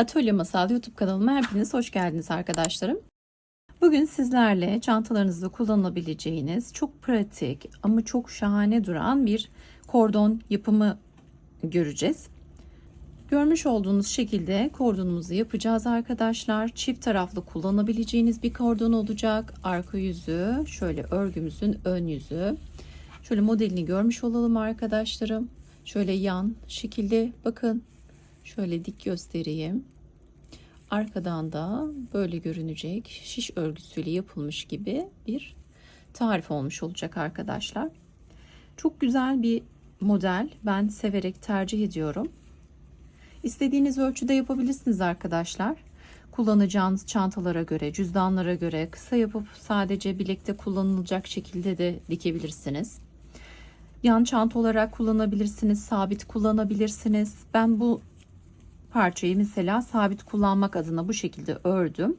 Atölye Masal YouTube kanalıma hepiniz hoş geldiniz arkadaşlarım. Bugün sizlerle çantalarınızda kullanabileceğiniz çok pratik ama çok şahane duran bir kordon yapımı göreceğiz. Görmüş olduğunuz şekilde kordonumuzu yapacağız arkadaşlar. Çift taraflı kullanabileceğiniz bir kordon olacak. Arka yüzü, şöyle örgümüzün ön yüzü. Şöyle modelini görmüş olalım arkadaşlarım. Şöyle yan şekilde bakın. Şöyle dik göstereyim. Arkadan da böyle görünecek şiş örgüsüyle yapılmış gibi bir tarif olmuş olacak arkadaşlar. Çok güzel bir model. Ben severek tercih ediyorum. İstediğiniz ölçüde yapabilirsiniz arkadaşlar. Kullanacağınız çantalara göre, cüzdanlara göre kısa yapıp sadece bilekte kullanılacak şekilde de dikebilirsiniz. Yan çanta olarak kullanabilirsiniz, sabit kullanabilirsiniz. Ben bu parçayı mesela sabit kullanmak adına bu şekilde ördüm.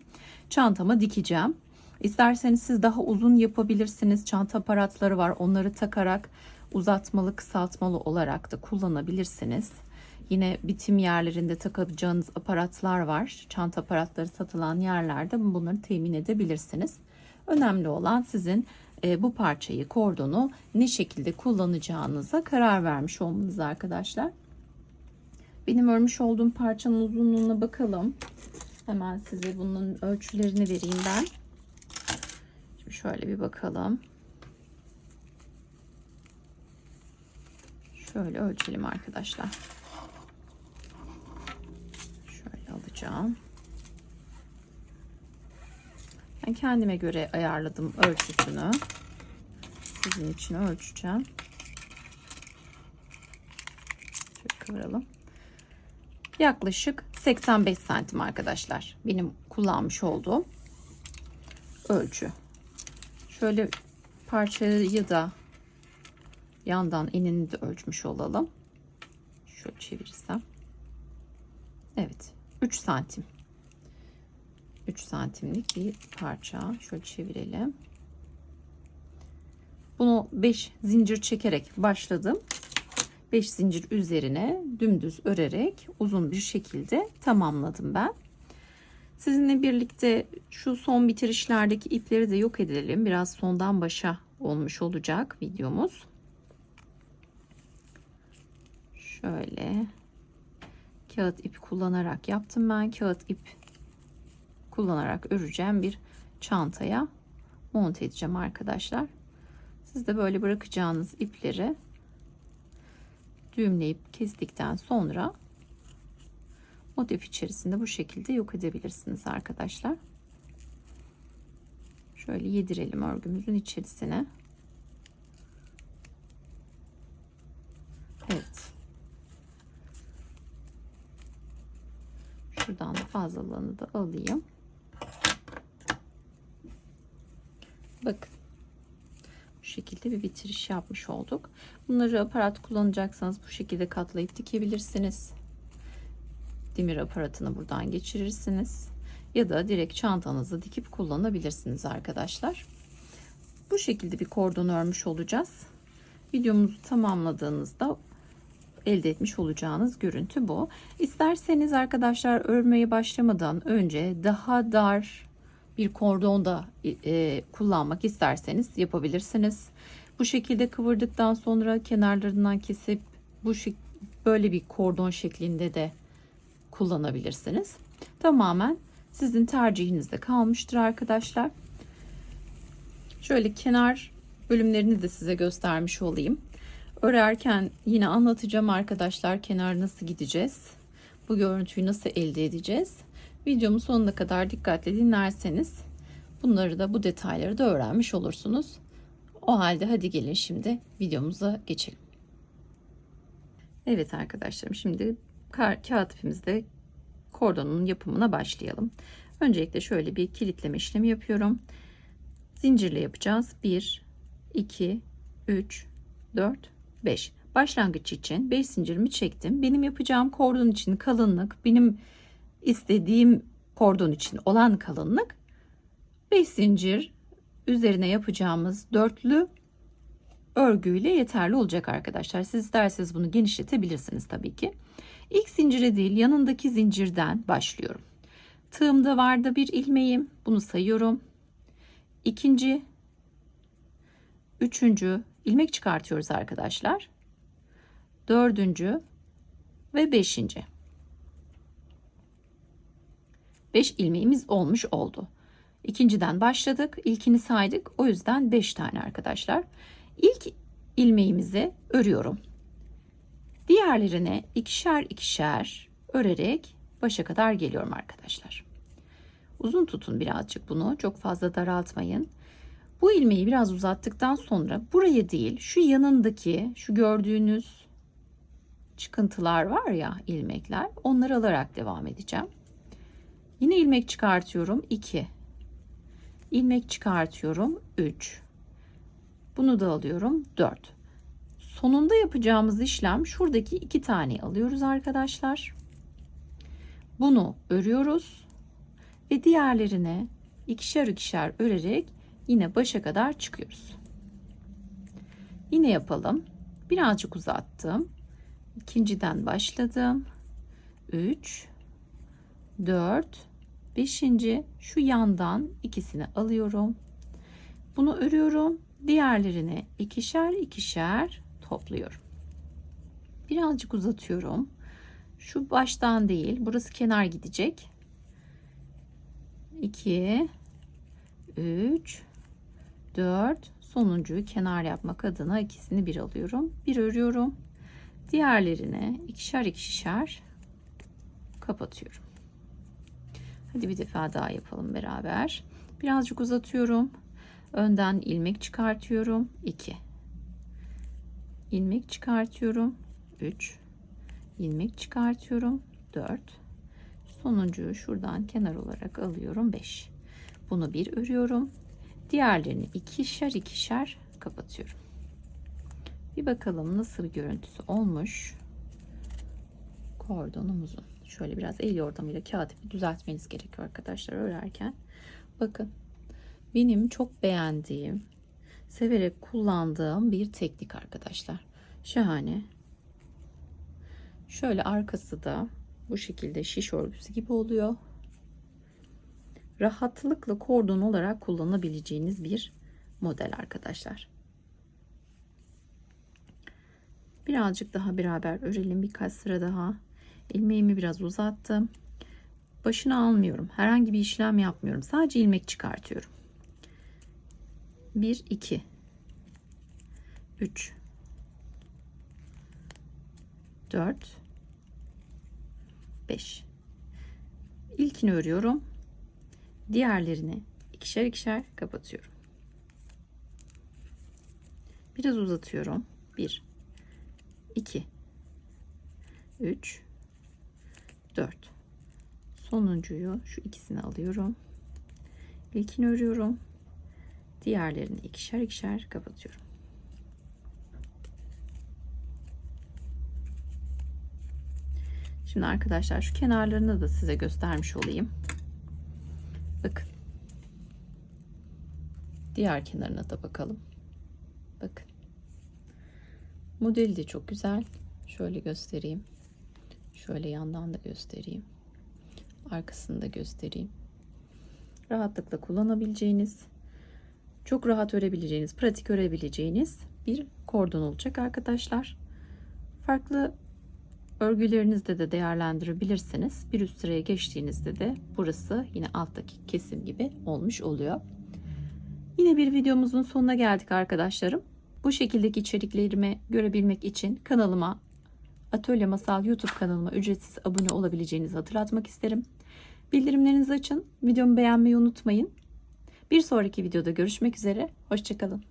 Çantama dikeceğim. İsterseniz siz daha uzun yapabilirsiniz. Çanta aparatları var. Onları takarak uzatmalı, kısaltmalı olarak da kullanabilirsiniz. Yine bitim yerlerinde takacağınız aparatlar var. Çanta aparatları satılan yerlerde bunları temin edebilirsiniz. Önemli olan sizin e, bu parçayı, kordonu ne şekilde kullanacağınıza karar vermiş olmanız arkadaşlar. Benim örmüş olduğum parçanın uzunluğuna bakalım. Hemen size bunun ölçülerini vereyim ben. Şimdi şöyle bir bakalım. Şöyle ölçelim arkadaşlar. Şöyle alacağım. Ben kendime göre ayarladım ölçüsünü. Sizin için ölçeceğim. Şöyle kıvıralım. Yaklaşık 85 santim arkadaşlar. Benim kullanmış olduğum ölçü. Şöyle parçayı da yandan enini de ölçmüş olalım. Şöyle çevirirsem. Evet. 3 santim. 3 santimlik bir parça. Şöyle çevirelim. Bunu 5 zincir çekerek başladım. 5 zincir üzerine dümdüz örerek uzun bir şekilde tamamladım ben. Sizinle birlikte şu son bitirişlerdeki ipleri de yok edelim. Biraz sondan başa olmuş olacak videomuz. Şöyle kağıt ip kullanarak yaptım ben. Kağıt ip kullanarak öreceğim bir çantaya monte edeceğim arkadaşlar. Siz de böyle bırakacağınız ipleri düğümleyip kestikten sonra motif içerisinde bu şekilde yok edebilirsiniz arkadaşlar. Şöyle yedirelim örgümüzün içerisine. Evet. Şuradan da fazlalığını da alayım. Bakın şekilde bir bitiriş yapmış olduk. Bunları aparat kullanacaksanız bu şekilde katlayıp dikebilirsiniz. Demir aparatını buradan geçirirsiniz. Ya da direkt çantanızı dikip kullanabilirsiniz arkadaşlar. Bu şekilde bir kordon örmüş olacağız. Videomuzu tamamladığınızda elde etmiş olacağınız görüntü bu. İsterseniz arkadaşlar örmeye başlamadan önce daha dar bir kordon da e, kullanmak isterseniz yapabilirsiniz. Bu şekilde kıvırdıktan sonra kenarlarından kesip bu böyle bir kordon şeklinde de kullanabilirsiniz. Tamamen sizin tercihinizde kalmıştır arkadaşlar. Şöyle kenar bölümlerini de size göstermiş olayım. Örerken yine anlatacağım arkadaşlar kenar nasıl gideceğiz. Bu görüntüyü nasıl elde edeceğiz. Videomu sonuna kadar dikkatli dinlerseniz bunları da bu detayları da öğrenmiş olursunuz. O halde hadi gelin şimdi videomuza geçelim. Evet arkadaşlarım şimdi kağıt ipimizde kordonun yapımına başlayalım. Öncelikle şöyle bir kilitleme işlemi yapıyorum. Zincirle yapacağız. 1, 2, 3, 4, 5. Başlangıç için 5 zincirimi çektim. Benim yapacağım kordon için kalınlık benim istediğim kordon için olan kalınlık 5 zincir üzerine yapacağımız dörtlü örgüyle yeterli olacak arkadaşlar. Siz isterseniz bunu genişletebilirsiniz tabii ki. İlk zincire değil yanındaki zincirden başlıyorum. Tığımda vardı bir ilmeğim. Bunu sayıyorum. İkinci, üçüncü ilmek çıkartıyoruz arkadaşlar. Dördüncü ve beşinci. Beş ilmeğimiz olmuş oldu. İkinciden başladık. İlkini saydık. O yüzden 5 tane arkadaşlar. İlk ilmeğimizi örüyorum. Diğerlerine ikişer ikişer örerek başa kadar geliyorum arkadaşlar. Uzun tutun birazcık bunu. Çok fazla daraltmayın. Bu ilmeği biraz uzattıktan sonra buraya değil şu yanındaki şu gördüğünüz çıkıntılar var ya ilmekler onları alarak devam edeceğim. Yine ilmek çıkartıyorum. 2 ilmek çıkartıyorum. 3 bunu da alıyorum. 4 sonunda yapacağımız işlem şuradaki iki tane alıyoruz arkadaşlar. Bunu örüyoruz ve diğerlerine ikişer ikişer örerek yine başa kadar çıkıyoruz. Yine yapalım. Birazcık uzattım. İkinciden başladım. 3 4 5. şu yandan ikisini alıyorum. Bunu örüyorum. Diğerlerini ikişer ikişer topluyorum. Birazcık uzatıyorum. Şu baştan değil, burası kenar gidecek. 2 3 4 sonuncuyu kenar yapmak adına ikisini bir alıyorum. Bir örüyorum. Diğerlerini ikişer ikişer kapatıyorum. Hadi bir defa daha yapalım beraber. Birazcık uzatıyorum. Önden ilmek çıkartıyorum. 2. ilmek çıkartıyorum. 3. ilmek çıkartıyorum. 4. Sonuncuyu şuradan kenar olarak alıyorum. 5. Bunu bir örüyorum. Diğerlerini ikişer ikişer kapatıyorum. Bir bakalım nasıl bir görüntüsü olmuş. Kordonumuzun. Şöyle biraz el yordamıyla kağıt ipi düzeltmeniz gerekiyor arkadaşlar örerken. Bakın benim çok beğendiğim, severek kullandığım bir teknik arkadaşlar. Şahane. Şöyle arkası da bu şekilde şiş örgüsü gibi oluyor. Rahatlıkla kordon olarak kullanabileceğiniz bir model arkadaşlar. Birazcık daha beraber örelim birkaç sıra daha ilmeğimi biraz uzattım. Başını almıyorum. Herhangi bir işlem yapmıyorum. Sadece ilmek çıkartıyorum. 1 2 3 4 5 İlkini örüyorum. Diğerlerini ikişer ikişer kapatıyorum. Biraz uzatıyorum. 1 2 3 4 sonuncuyu şu ikisini alıyorum. İlkini örüyorum. Diğerlerini ikişer ikişer kapatıyorum. Şimdi arkadaşlar şu kenarlarını da size göstermiş olayım. Bakın. Diğer kenarına da bakalım. Bakın. Modeli de çok güzel. Şöyle göstereyim Şöyle yandan da göstereyim. Arkasını da göstereyim. Rahatlıkla kullanabileceğiniz, çok rahat örebileceğiniz, pratik örebileceğiniz bir kordon olacak arkadaşlar. Farklı örgülerinizde de değerlendirebilirsiniz. Bir üst sıraya geçtiğinizde de burası yine alttaki kesim gibi olmuş oluyor. Yine bir videomuzun sonuna geldik arkadaşlarım. Bu şekildeki içeriklerimi görebilmek için kanalıma Atölye Masal YouTube kanalıma ücretsiz abone olabileceğinizi hatırlatmak isterim. Bildirimlerinizi açın. Videomu beğenmeyi unutmayın. Bir sonraki videoda görüşmek üzere. Hoşçakalın.